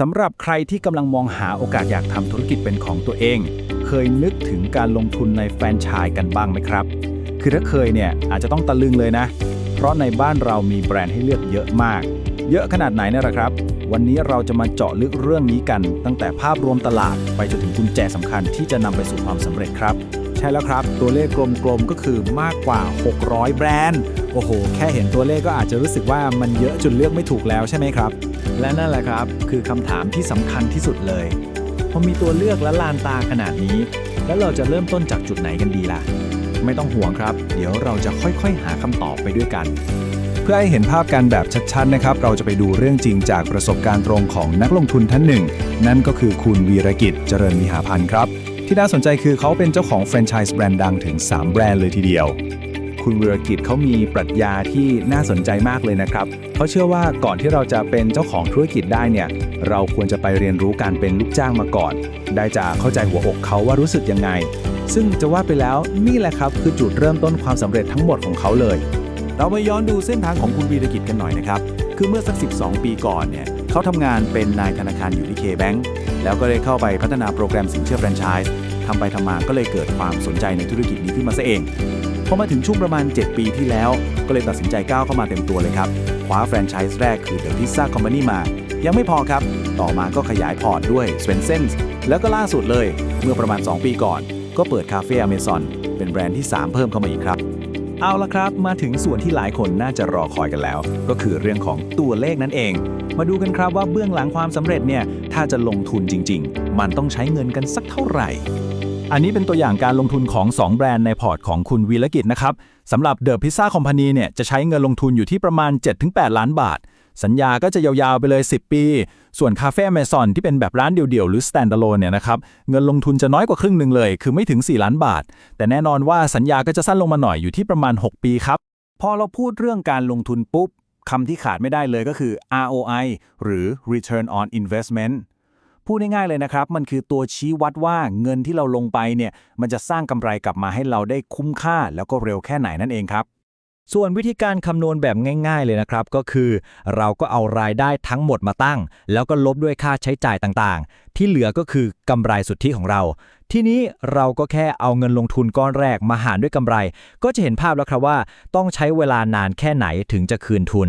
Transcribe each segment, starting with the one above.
สำหรับใครที่กำลังมองหาโอกาสอยากทำธุรกิจเป็นของตัวเอง เคยนึกถึงการลงทุนในแฟรนไชส์กันบ้างไหมครับ คือถ้าเคยเนี่ยอาจจะต้องตะลึงเลยนะ เพราะในบ้านเรามีแบรนด์ให้เลือกเยอะมาก เยอะขนาดไหนนี่ยละครับ วันนี้เราจะมาเจาะลึกเรื่องนี้กัน ตั้งแต่ภาพรวมตลาดไปจนถึงกุญแจสำคัญที่จะนำไปสู่ความสำเร็จครับใช่แล้วครับ ตัวเลขกลมๆก็คือมากกว่า 600 แบรนด์ โอ้โห แค่เห็นตัวเลขก็อาจจะรู้สึกว่ามันเยอะจนเลือกไม่ถูกแล้วใช่ไหมครับ และนั่นแหละครับ คือคำถามที่สำคัญที่สุดเลยพอมีตัวเลือกและลานตาขนาดนี้ แล้วเราจะเริ่มต้นจากจุดไหนกันดีล่ะ ไม่ต้องห่วงครับ เดี๋ยวเราจะค่อยๆ หาคำตอบไปด้วยกัน เพื่อให้เห็นภาพกันแบบชัดๆนะครับ เราจะไปดูเรื่องจริงจากประสบการณ์ตรงของนักลงทุนท่านหนึ่ง นั่นก็คือคุณวีรกิจเจริญวิหาพันธ์ครับ ที่น่าสนใจคือเขาเป็นเจ้าของแฟรนไชส์แบรนด์ดังถึง 3 แบรนด์เลยทีเดียว คุณวีรกิจเขามีปรัชญาที่น่าสนใจมากเลยนะครับเขาเชื่อว่าก่อนที่เราจะเป็นเจ้าของธุรกิจได้เนี่ย เราควรจะไปเรียนรู้การเป็นลูกจ้างมาก่อน ได้จะเข้าใจหัวอกเขาว่ารู้สึกยังไง ซึ่งจะว่าไปแล้วนี่แหละครับคือจุดเริ่มต้นความสำเร็จทั้งหมดของเขาเลย เรามาย้อนดูเส้นทางของคุณวีรกิจกันหน่อยนะครับคือเมื่อสัก 12 ปีก่อนเนี่ยเขาทำงานเป็นนายธนาคารอยู่ที่เคแบงแล้วก็ได้เข้าไปพัฒนาโปรแกรมสินเชื่อแฟรนไชส์ทำไปทำมาก็เลยเกิดความสนใจในธุรกิจนี้ขึ้นมาซะเอง พอมาถึงช่วงประมาณ 7 ปีที่แล้ว ก็เลยตัดสินใจก้าวเข้ามาเต็มตัวเลยครับคว้าแฟรนไชส์แรกคือ The Pizza Company มา ยังไม่พอครับ ต่อมาก็ขยายพอร์ตด้วย s w e n s e n s แล้วก็ล่าสุดเลย เมื่อประมาณ 2 ปีก่อน ก็เปิดคาเฟ่อเมซอนเป็นแบรนด์ที่ 3 เพิ่มเข้ามาอีกครับ เอาละครับ มาถึงส่วนที่หลายคนน่าจะรอคอยกันแล้ว ก็คือเรื่องของตัวเลขนั่นเอง มาดูกันครับว่าเบื้องหลังความสำเร็จเนี่ยถ้าจะลงทุนจริง ๆ มันต้องใช้เงินกันสักเท่าไหร่ อันนี้เป็นตัวอย่างการลงทุนของ 2 แบรนด์ในพอร์ตของคุณวีรกิจนะครับสำหรับเดอะพิซซ่าคอมพานีเนี่ยจะใช้เงินลงทุนอยู่ที่ประมาณ 7-8 ล้านบาท สัญญาก็จะยาวๆไปเลย 10 ปี ส่วนคาเฟ่เมซอนที่เป็นแบบร้านเดี่ยวๆ หรือ standalone เนี่ยนะครับเงินลงทุนจะน้อยกว่าครึ่งหนึ่งเลย คือไม่ถึง 4 ล้านบาท แต่แน่นอนว่าสัญญาก็จะสั้นลงมาหน่อยอยู่ที่ประมาณ 6 ปีครับพอเราพูดเรื่องการลงทุนปุ๊บคำที่ขาดไม่ได้เลยก็คือ ROI หรือ Return on Investment พูดง่ายๆเลยนะครับ มันคือตัวชี้วัดว่าเงินที่เราลงไปเนี่ย มันจะสร้างกำไรกลับมาให้เราได้คุ้มค่า แล้วก็เร็วแค่ไหนนั่นเองครับ ส่วนวิธีการคำนวณแบบง่าย ๆเลยนะครับ ก็คือ เราก็เอารายได้ทั้งหมดมาตั้ง แล้วก็ลบด้วยค่าใช้จ่ายต่างๆ ที่เหลือก็คือกำไรสุทธิของเรา ทีนี้เราก็แค่เอาเงินลงทุนก้อนแรกมาหารด้วยกำไร ก็จะเห็นภาพแล้วครับว่า ต้องใช้เวลานานแค่ไหนถึงจะคืนทุน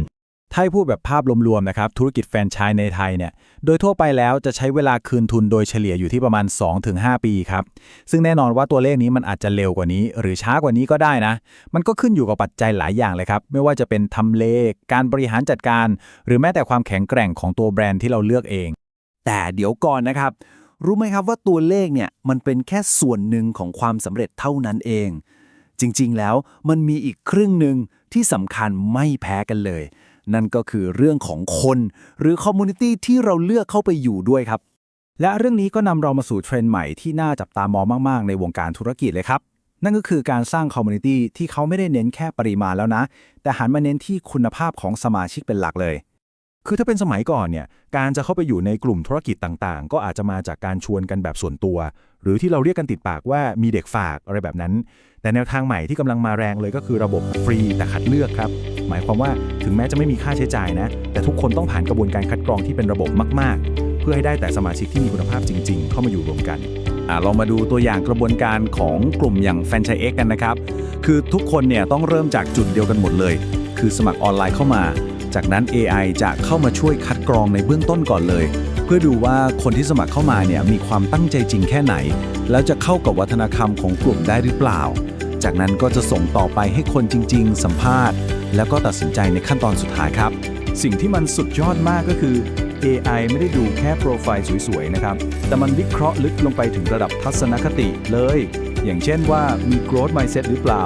ถ้าพูดแบบภาพรวมๆนะครับธุรกิจแฟรนไชส์ในไทยเนี่ยโดยทั่วไปแล้วจะใช้เวลาคืนทุนโดยเฉลี่ยอยู่ที่ประมาณ 2-5 ปีครับ ซึ่งแน่นอนว่าตัวเลขนี้มันอาจจะเร็วกว่านี้ หรือช้ากว่านี้ก็ได้นะ มันก็ขึ้นอยู่กับปัจจัยหลายอย่างเลยครับ ไม่ว่าจะเป็นทำเลการบริหารจัดการ หรือแม้แต่ความแข็งแกร่งของตัวแบรนด์ที่เราเลือกเอง แต่เดี๋ยวก่อนนะครับ รู้ไหมครับว่าตัวเลขเนี่ยมันเป็นแค่ส่วนหนึ่งของความสำเร็จเท่านั้นเอง จริงๆแล้วมันมีอีกครึ่งหนึ่งที่สำคัญไม่แพ้กันเลย นั่นก็คือเรื่องของคน หรือคอมมูนิตี้ที่เราเลือกเข้าไปอยู่ด้วยครับ และเรื่องนี้ก็นำเรามาสู่เทรนด์ใหม่ที่น่าจับตามองมาก ๆ ในวงการธุรกิจเลยครับ นั่นก็คือการสร้างคอมมูนิตี้ที่เขาไม่ได้เน้นแค่ปริมาณแล้วนะ แต่หันมาเน้นที่คุณภาพของสมาชิกเป็นหลักเลย คือถ้าเป็นสมัยก่อนเนี่ยการจะเข้าไปอยู่ในกลุ่มธุรกิจต่างๆ ก็อาจจะมาจากการชวนกันแบบส่วนตัว หรือที่เราเรียกกันติดปากว่ามีเด็กฝากอะไรแบบนั้น แต่แนวทางใหม่ที่กำลังมาแรงเลยก็คือระบบฟรีแต่คัดเลือกครับ หมายความว่าถึงแม้จะไม่มีค่าใช้จ่ายนะ แต่ทุกคนต้องผ่านกระบวนการคัดกรองที่เป็นระบบมาก ๆ เพื่อให้ได้แต่สมาชิกที่มีคุณภาพจริง ๆ เข้ามาอยู่รวมกันอ่าลองมาดูตัวอย่างกระบวนการของกลุ่มอย่างแฟนชส์เอ็กกันนะครับคือทุกคนเนี่ยต้องเริ่มจากจุดเดียวกันหมดเลย คือสมัครออนไลน์เข้ามา จากนั้น AI จะเข้ามาช่วยคัดกรองในเบื้องต้นก่อนเลย เพื่อดูว่าคนที่สมัครเข้ามาเนี่ยมีความตั้งใจจริงแค่ไหน แล้วจะเข้ากับวัฒนธรรมของกลุ่มได้หรือเปล่า จากนั้นก็จะส่งต่อไปให้คนจริง ๆ สัมภาษณ์ แล้วก็ตัดสินใจในขั้นตอนสุดท้ายครับ สิ่งที่มันสุดยอดมากก็คือ AI ไม่ได้ดูแค่โปรไฟล์สวย ๆ นะครับ แต่มันวิเคราะห์ลึกลงไปถึงระดับทัศนคติเลย อย่างเช่นว่ามี growth mindset หรือเปล่า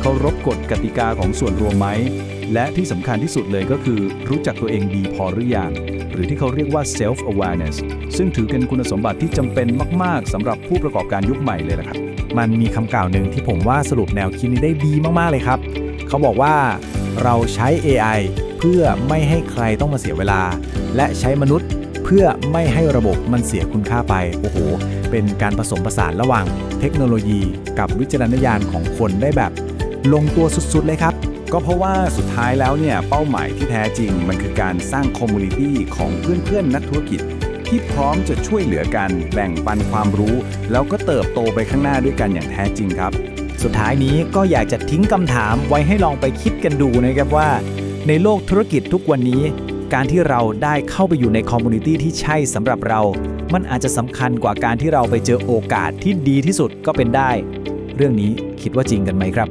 เคารพกฎกติกาของส่วนรวมไหม และที่สำคัญที่สุดเลยก็คือ รู้จักตัวเองดีพอหรือยัง หรือที่เขาเรียกว่า self awareness ซึ่งถือเป็นคุณสมบัติที่จำเป็นมาก ๆสำหรับผู้ประกอบการยุคใหม่เลยละครับ มันมีคำกล่าวหนึ่งที่ผมว่าสรุปแนวคิดนี้ได้ดีมากๆเลยครับ เขาบอกว่าเราใช้ AI เพื่อไม่ให้ใครต้องมาเสียเวลา และใช้มนุษย์เพื่อไม่ให้ระบบมันเสียคุณค่าไป โอ้โห เป็นการผสมผสานระหว่างเทคโนโลยี กับวิจารณญาณของคนได้แบบ ลงตัวสุดๆเลยครับ ก็เพราะว่าสุดท้ายแล้วเนี่ยเป้าหมายที่แท้จริง มันคือการสร้างคอมมูนิตี้ของเพื่อนๆ นักธุรกิจ ที่พร้อมจะช่วยเหลือกัน แบ่งปันความรู้ แล้วก็เติบโตไปข้างหน้าด้วยกันอย่างแท้จริงครับ สุดท้ายนี้ก็อยากจะทิ้งคำถามไว้ให้ลองไปคิดกันดูนะครับว่า ในโลกธุรกิจทุกวันนี้ การที่เราได้เข้าไปอยู่ในคอมมูนิตี้ที่ใช่สำหรับเรา มันอาจจะสำคัญกว่าการที่เราไปเจอโอกาสที่ดีที่สุดก็เป็นได้ เรื่องนี้คิดว่าจริงกันไหมครับ